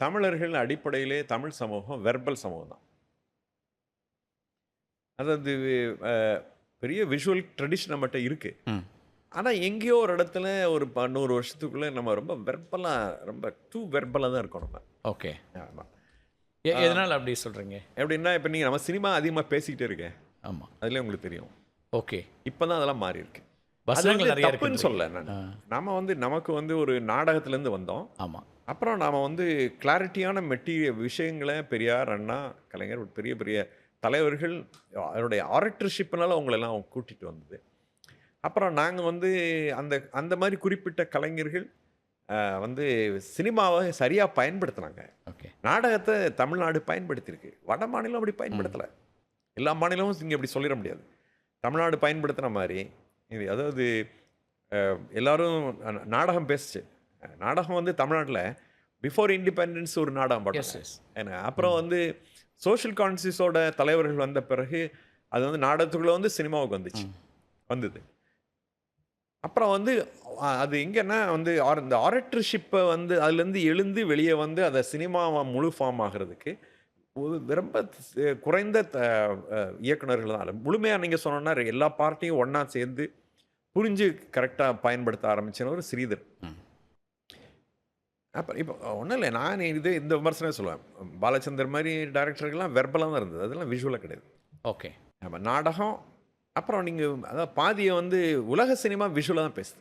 தமிழர்கள் அடிப்படையிலே தமிழ் சமூகம் வெர்பல் சமூகம் தான் அதாவது பெரிய விஷுவல் ட்ரெடிஷன் நம்மகிட்ட இருக்கு. ம். ஆனால் எங்கேயோ ஒரு இடத்துல ஒரு நூறு வருஷத்துக்குள்ளே நம்ம ரொம்ப வெர்பலாக ரொம்ப டூ வெர்பலாக தான் இருக்கோம் நம்ம. ஓகே. ஆமாம் எதனால் அப்படி சொல்கிறீங்க எப்படின்னா இப்போ நீங்கள் நம்ம சினிமா அதிகமாக பேசிக்கிட்டே இருக்கேன். ஆமாம் அதுலேயே உங்களுக்கு தெரியும். ஓகே. இப்போ தான் அதெல்லாம் மாறி இருக்கு தப்புன்னு சொல்ல நான். நம்ம வந்து நமக்கு வந்து ஒரு நாடகத்துலேருந்து வந்தோம். ஆமாம் அப்புறம் நாம் வந்து கிளாரிட்டியான மெட்டீரியல் விஷயங்களை பெரியார் அண்ணா கலைஞர் பெரிய பெரிய தலைவர்கள் அவருடைய ஆரக்டர்ஷிப்னால அவங்களெல்லாம் அவங்க கூட்டிகிட்டு வந்தது. அப்புறம் நாங்கள் வந்து அந்த அந்த மாதிரி குறிப்பிட்ட கலைஞர்கள் வந்து சினிமாவை சரியாக பயன்படுத்தினாங்க. ஓகே. நாடகத்தை தமிழ்நாடு பயன்படுத்தியிருக்கு. வட மாநிலம் அப்படி பயன்படுத்தலை. எல்லா மாநிலமும் இங்கே அப்படி சொல்லிட முடியாது. தமிழ்நாடு பயன்படுத்தின மாதிரி இது அதாவது எல்லாரும் நாடகம் பேசுச்சு. நாடகம் வந்து தமிழ்நாட்டில் பிஃபோர் இண்டிபெண்டன்ஸ் ஒரு நாடகம் ஏன்னா அப்புறம் வந்து சோஷியல் கான்சியஸோட தலைவர்கள் வந்த பிறகு அது வந்து நாடகத்துக்குள்ளே வந்து சினிமாவுக்கு வந்துச்சு. வந்தது. அப்புறம் வந்து அது எங்கன்னா வந்து ஆர் இந்த ஆரக்டர்ஷிப்பை வந்து அதுலேருந்து எழுந்து வெளியே வந்து அதை சினிமாவை முழு ஃபார்ம் ஆகிறதுக்கு ரொம்ப குறைந்த தான் முழுமையாக நீங்கள் சொன்னோன்னா எல்லா பார்ட்டியும் ஒன்றா சேர்ந்து புரிஞ்சு கரெக்டாக பயன்படுத்த ஆரம்பிச்சவர் ஸ்ரீதர். அப்போ இப்போ ஒன்றும் இல்லை நான் இது இந்த விமர்சனம் சொல்லுவேன். பாலச்சந்தர் மாதிரி டேரக்டர்கள்லாம் வெர்பலாக தான் இருந்தது. அதெல்லாம் விஷுவலாக கிடையாது. ஓகே. நம்ம நாடகம் அப்புறம் நீங்கள் அதாவது பாதியை வந்து உலக சினிமா விஷுவலாக தான் பேசுது.